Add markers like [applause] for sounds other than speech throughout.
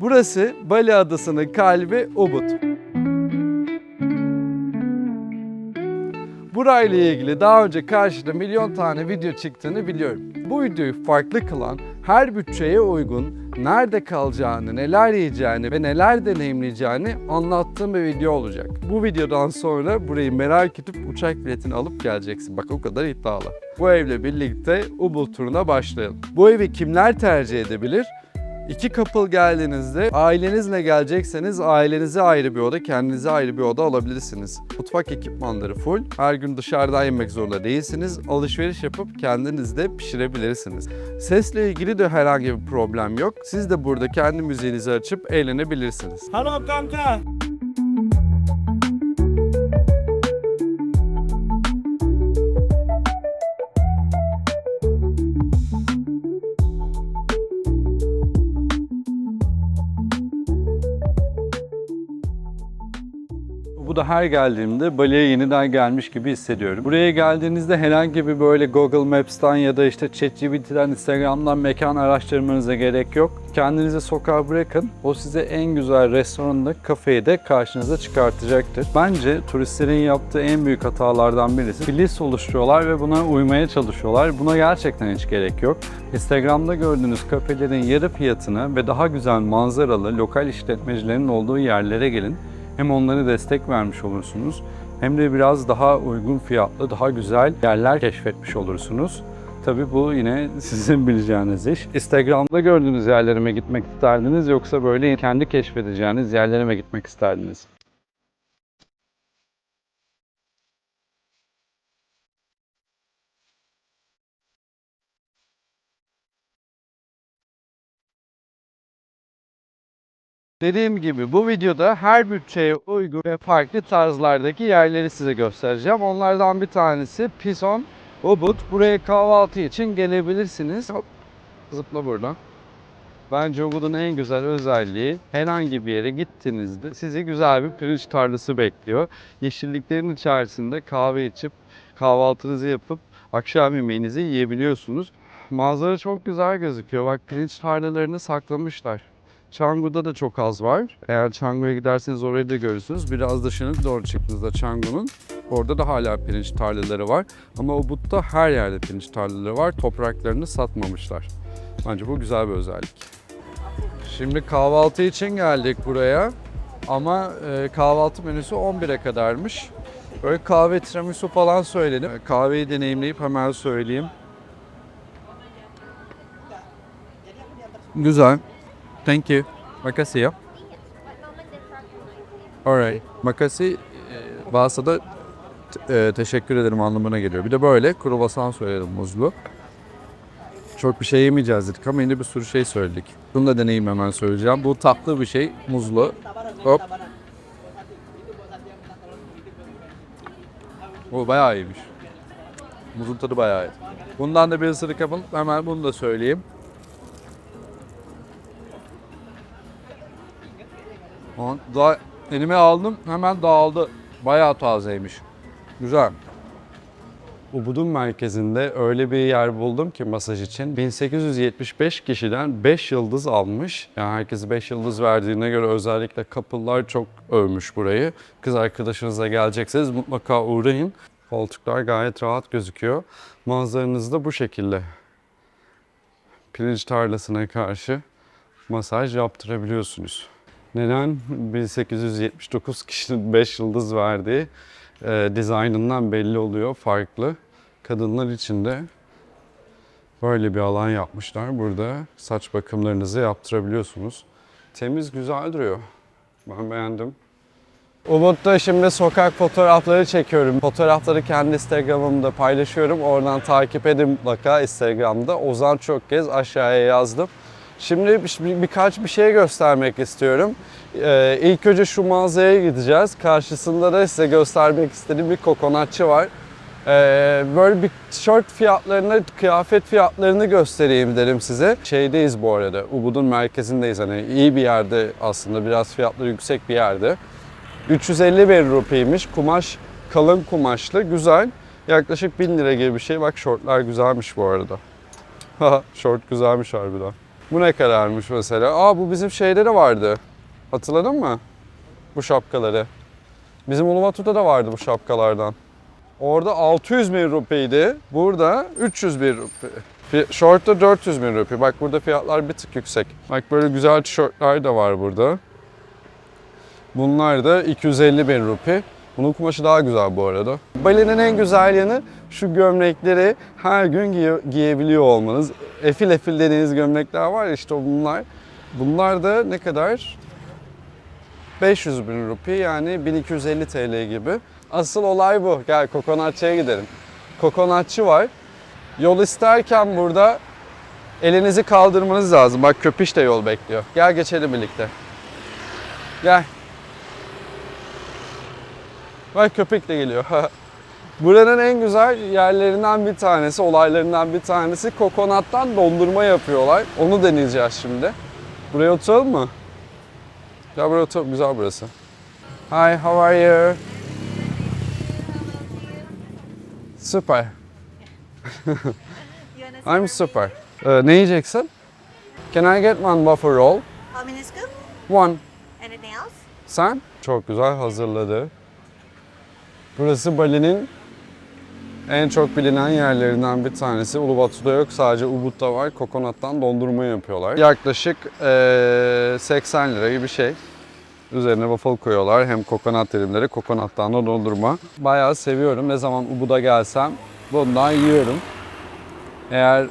Burası Bali Adası'nın kalbi Ubud. Burayla ilgili daha önce karşıda milyon tane video çıktığını biliyorum. Bu videoyu farklı kılan, her bütçeye uygun, nerede kalacağını, neler yiyeceğini ve neler deneyimleyeceğini anlattığım bir video olacak. Bu videodan sonra burayı merak edip uçak biletini alıp geleceksin. Bak o kadar iddialı. Bu evle birlikte Ubud turuna başlayalım. Bu evi kimler tercih edebilir? İki couple geldiğinizde ailenizle gelecekseniz ailenize ayrı bir oda, kendinize ayrı bir oda alabilirsiniz. Mutfak ekipmanları full. Her gün dışarıdan yemek zorunda değilsiniz. Alışveriş yapıp kendiniz de pişirebilirsiniz. Sesle ilgili de herhangi bir problem yok. Siz de burada kendi müziğinizi açıp eğlenebilirsiniz. Halo kanka. Bu da her geldiğimde Bali'ye yeniden gelmiş gibi hissediyorum. Buraya geldiğinizde herhangi bir böyle Google Maps'ten ya da işte ChatGPT'den, Instagram'dan mekan araştırmanıza gerek yok. Kendinizi sokağa bırakın. O size en güzel restoranı da, kafeyi de karşınıza çıkartacaktır. Bence turistlerin yaptığı en büyük hatalardan birisi bir liste oluşturuyorlar ve buna uymaya çalışıyorlar. Buna gerçekten hiç gerek yok. Instagram'da gördüğünüz kafelerin yarı fiyatına ve daha güzel manzaralı lokal işletmecilerin olduğu yerlere gelin. Hem onlara destek vermiş olursunuz hem de biraz daha uygun fiyatlı, daha güzel yerler keşfetmiş olursunuz. Tabii bu yine [laughs] sizin bileceğiniz iş. Instagram'da gördüğünüz yerlere mi gitmek isterdiniz yoksa böyle kendi keşfedeceğiniz yerlere mi gitmek isterdiniz? Dediğim gibi bu videoda her bütçeye uygun ve farklı tarzlardaki yerleri size göstereceğim. Onlardan bir tanesi Pison Ubud. Buraya kahvaltı için gelebilirsiniz. Hop, zıpla buradan. Bence Ubud'un en güzel özelliği herhangi bir yere gittiğinizde sizi güzel bir pirinç tarlası bekliyor. Yeşilliklerin içerisinde kahve içip kahvaltınızı yapıp akşam yemeğinizi yiyebiliyorsunuz. Manzara çok güzel gözüküyor. Bak pirinç tarlalarını saklamışlar. Canggu'da da çok az var. Eğer Canggu'ya giderseniz orayı da görürsünüz. Biraz dışına doğru çıktığınızda Canggu'nun orada da hala pirinç tarlaları var. Ama Ubud'da her yerde pirinç tarlaları var. Topraklarını satmamışlar. Bence bu güzel bir özellik. Şimdi kahvaltı için geldik buraya. Ama e, kahvaltı menüsü 11'e kadarmış. Böyle kahve tiramisu falan söyledim. E, Kahveyi deneyimleyip hemen söyleyeyim. Güzel. Thank you. Makasih ya. Alright. Makasih e, Bahasa'da t- e, teşekkür ederim anlamına geliyor. Bir de böyle kruvasan söyledim muzlu. Çok bir şey yemeyeceğiz dedik ama yine bir sürü şey söyledik. Bunu da deneyim hemen söyleyeceğim. Bu tatlı bir şey, muzlu. Hop. O bayağı iyiymiş. Muzun tadı bayağı iyi. Bundan da bir ısırık yapalım. Hemen bunu da söyleyeyim. Daha elime aldım hemen dağıldı. Bayağı tazeymiş. Güzel. Ubud'un merkezinde öyle bir yer buldum ki masaj için. 1875 kişiden 5 yıldız almış. Yani herkes 5 yıldız verdiğine göre özellikle couple'lar çok övmüş burayı. Kız arkadaşınızla gelecekseniz mutlaka uğrayın. Koltuklar gayet rahat gözüküyor. Manzaranız da bu şekilde. Pirinç tarlasına karşı masaj yaptırabiliyorsunuz. Neden 1879 kişinin 5 yıldız verdiği e, dizaynından belli oluyor. Farklı. Kadınlar için de böyle bir alan yapmışlar. Burada saç bakımlarınızı yaptırabiliyorsunuz. Temiz, güzel duruyor. Ben beğendim. Umut'ta şimdi sokak fotoğrafları çekiyorum. Fotoğrafları kendi Instagram'ımda paylaşıyorum. Oradan takip edin mutlaka Instagram'da. Ozan çok kez aşağıya yazdım. Şimdi bir- birkaç bir şey göstermek istiyorum. Ee, ilk önce şu mağazaya gideceğiz. Karşısında da size göstermek istediğim bir kokonatçı var. Ee, böyle bir tişört fiyatlarını, kıyafet fiyatlarını göstereyim derim size. Şeydeyiz bu arada, Ubud'un merkezindeyiz. Hani iyi bir yerde aslında, biraz fiyatları yüksek bir yerde. 350 bin rupiymiş. Kumaş kalın kumaşlı, güzel. Yaklaşık 1000 lira gibi bir şey. Bak şortlar güzelmiş bu arada. [laughs] Şort güzelmiş harbiden. Bu ne kadarmış mesela? Aa bu bizim şeyde de vardı. Hatırladın mı? Bu şapkaları. Bizim Uluwatu'da da vardı bu şapkalardan. Orada 600 bin rupiydi. Burada 300 bin rupi. Short'ta 400 bin rupi. Bak burada fiyatlar bir tık yüksek. Bak böyle güzel tişörtler de var burada. Bunlar da 250 bin rupi. Bunun kumaşı daha güzel bu arada. Bali'nin en güzel yanı şu gömlekleri her gün giye- giyebiliyor olmanız. Efil efil dediğiniz gömlekler var işte bunlar. Bunlar da ne kadar? 500 bin rupi yani 1250 TL gibi. Asıl olay bu. Gel kokonatçıya gidelim. Kokonatçı var. Yol isterken burada elinizi kaldırmanız lazım. Bak köpüş de yol bekliyor. Gel geçelim birlikte. Gel. Bak köpek de geliyor. [laughs] Buranın en güzel yerlerinden bir tanesi, olaylarından bir tanesi kokonattan dondurma yapıyorlar. Onu deneyeceğiz şimdi. Buraya oturalım mı? Ya buraya otur, güzel burası. Hi, how are you? Süper. [laughs] I'm super. Ee, ne yiyeceksin? Can I get one waffle roll? How many scoop? One. Anything else? Sen? Çok güzel hazırladı. Burası Bali'nin en çok bilinen yerlerinden bir tanesi. Uluwatu'da yok sadece Ubud'da var. Kokonattan dondurma yapıyorlar. Yaklaşık eee, 80 lira gibi bir şey. Üzerine waffle koyuyorlar. Hem kokonat dilimleri, kokonattan da dondurma. Bayağı seviyorum. Ne zaman Ubud'a gelsem bundan yiyorum. Eğer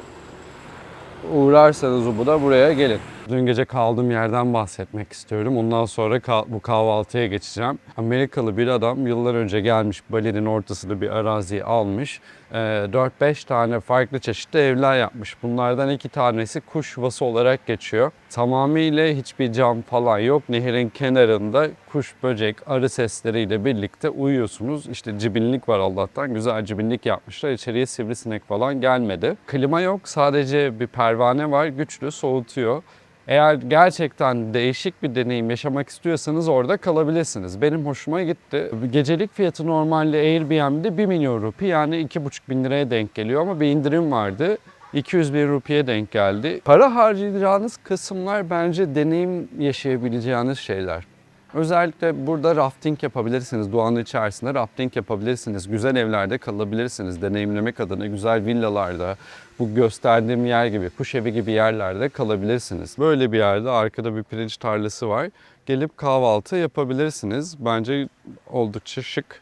uğrarsanız Ubud'a buraya gelin. Dün gece kaldığım yerden bahsetmek istiyorum. Ondan sonra bu kahvaltıya geçeceğim. Amerikalı bir adam yıllar önce gelmiş Bali'nin ortasında bir araziyi almış. Ee, 4-5 tane farklı çeşitli evler yapmış. Bunlardan iki tanesi kuş yuvası olarak geçiyor. Tamamıyla hiçbir cam falan yok. Nehirin kenarında kuş, böcek, arı sesleriyle birlikte uyuyorsunuz. İşte cibinlik var Allah'tan. Güzel cibinlik yapmışlar. İçeriye sivrisinek falan gelmedi. Klima yok. Sadece bir pervane var. Güçlü soğutuyor. Eğer gerçekten değişik bir deneyim yaşamak istiyorsanız orada kalabilirsiniz. Benim hoşuma gitti. Gecelik fiyatı normalde Airbnb'de 1 milyon rupi yani 2,5 bin liraya denk geliyor ama bir indirim vardı. 200 bin rupiye denk geldi. Para harcayacağınız kısımlar bence deneyim yaşayabileceğiniz şeyler. Özellikle burada rafting yapabilirsiniz. Doğanın içerisinde rafting yapabilirsiniz. Güzel evlerde kalabilirsiniz. Deneyimlemek adına güzel villalarda, bu gösterdiğim yer gibi, kuş evi gibi yerlerde kalabilirsiniz. Böyle bir yerde arkada bir pirinç tarlası var. Gelip kahvaltı yapabilirsiniz. Bence oldukça şık,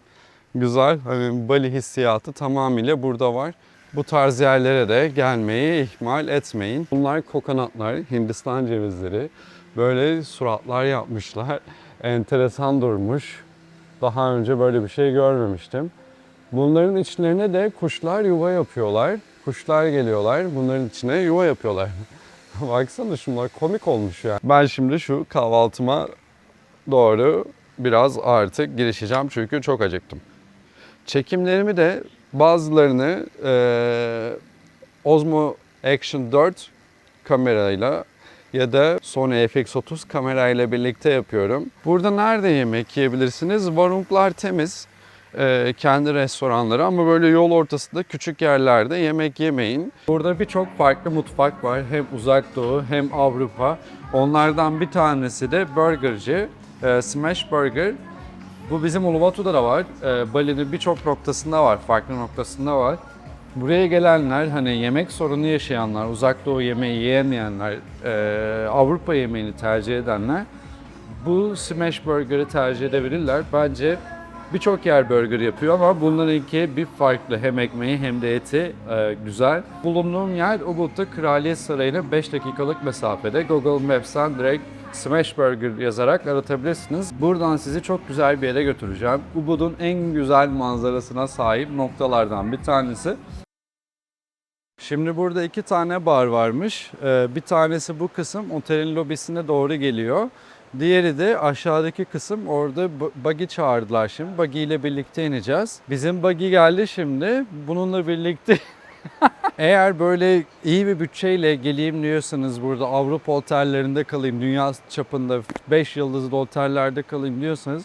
güzel. Hani Bali hissiyatı tamamıyla burada var. Bu tarz yerlere de gelmeyi ihmal etmeyin. Bunlar kokonatlar, Hindistan cevizleri. Böyle suratlar yapmışlar. Enteresan durmuş. Daha önce böyle bir şey görmemiştim. Bunların içlerine de kuşlar yuva yapıyorlar. Kuşlar geliyorlar, bunların içine yuva yapıyorlar. [laughs] Baksana şunlar komik olmuş ya. Ben şimdi şu kahvaltıma doğru biraz artık girişeceğim çünkü çok acıktım. Çekimlerimi de bazılarını eee Osmo Action 4 kamerayla ya da Sony FX30 kamerayla birlikte yapıyorum. Burada nerede yemek yiyebilirsiniz? Varunglar temiz. Eee, kendi restoranları ama böyle yol ortasında küçük yerlerde yemek yemeyin. Burada birçok farklı mutfak var. Hem uzak doğu hem Avrupa. Onlardan bir tanesi de burgerci. Eee, Smash Burger. Bu bizim Uluwatu'da da var. Ee, Bali'nin birçok noktasında var, farklı noktasında var. Buraya gelenler, hani yemek sorunu yaşayanlar, uzak doğu yemeği yiyemeyenler, e, Avrupa yemeğini tercih edenler bu Smash Burger'ı tercih edebilirler. Bence birçok yer burger yapıyor ama bunlarınki bir farklı. Hem ekmeği hem de eti e, güzel. Bulunduğum yer Ubud'da Kraliyet Sarayı'na 5 dakikalık mesafede. Google Maps'ten direkt Smash Burger yazarak aratabilirsiniz. Buradan sizi çok güzel bir yere götüreceğim. Ubud'un en güzel manzarasına sahip noktalardan bir tanesi. Şimdi burada iki tane bar varmış. Ee, Bir tanesi bu kısım otelin lobisine doğru geliyor. Diğeri de aşağıdaki kısım orada bu- buggy çağırdılar şimdi. Buggy ile birlikte ineceğiz. Bizim buggy geldi şimdi. Bununla birlikte [laughs] eğer böyle iyi bir bütçeyle geleyim diyorsanız burada Avrupa otellerinde kalayım, dünya çapında 5 yıldızlı otellerde kalayım diyorsanız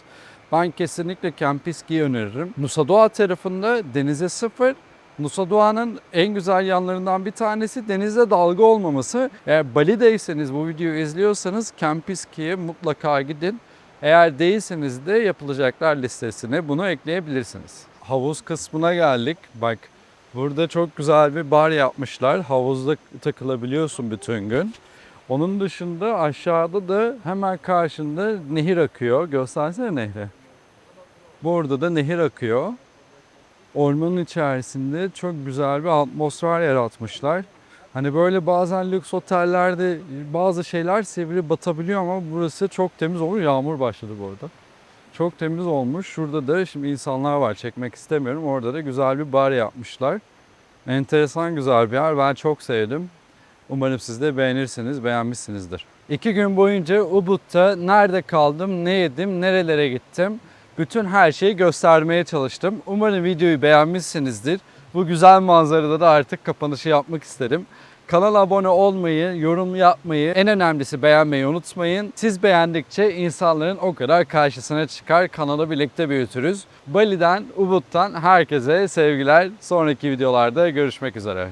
ben kesinlikle Kempiski'yi öneririm. Nusa Doğa tarafında denize sıfır, Nusa Doğa'nın en güzel yanlarından bir tanesi denizde dalga olmaması. Eğer Bali'deyseniz bu videoyu izliyorsanız Kempiski'ye mutlaka gidin. Eğer değilseniz de yapılacaklar listesine bunu ekleyebilirsiniz. Havuz kısmına geldik. Bak burada çok güzel bir bar yapmışlar. Havuzda takılabiliyorsun bütün gün. Onun dışında aşağıda da hemen karşında nehir akıyor. Göstersene nehri. Burada da nehir akıyor. Ormanın içerisinde çok güzel bir atmosfer yaratmışlar. Hani böyle bazen lüks otellerde bazı şeyler sivri batabiliyor ama burası çok temiz olur. Yağmur başladı bu arada. Çok temiz olmuş. Şurada da şimdi insanlar var çekmek istemiyorum. Orada da güzel bir bar yapmışlar. Enteresan güzel bir yer. Ben çok sevdim. Umarım siz de beğenirsiniz, beğenmişsinizdir. İki gün boyunca Ubud'da nerede kaldım, ne yedim, nerelere gittim. Bütün her şeyi göstermeye çalıştım. Umarım videoyu beğenmişsinizdir. Bu güzel manzarada da artık kapanışı yapmak isterim. Kanala abone olmayı, yorum yapmayı, en önemlisi beğenmeyi unutmayın. Siz beğendikçe insanların o kadar karşısına çıkar, kanalı birlikte büyütürüz. Bali'den, Ubud'dan herkese sevgiler. Sonraki videolarda görüşmek üzere.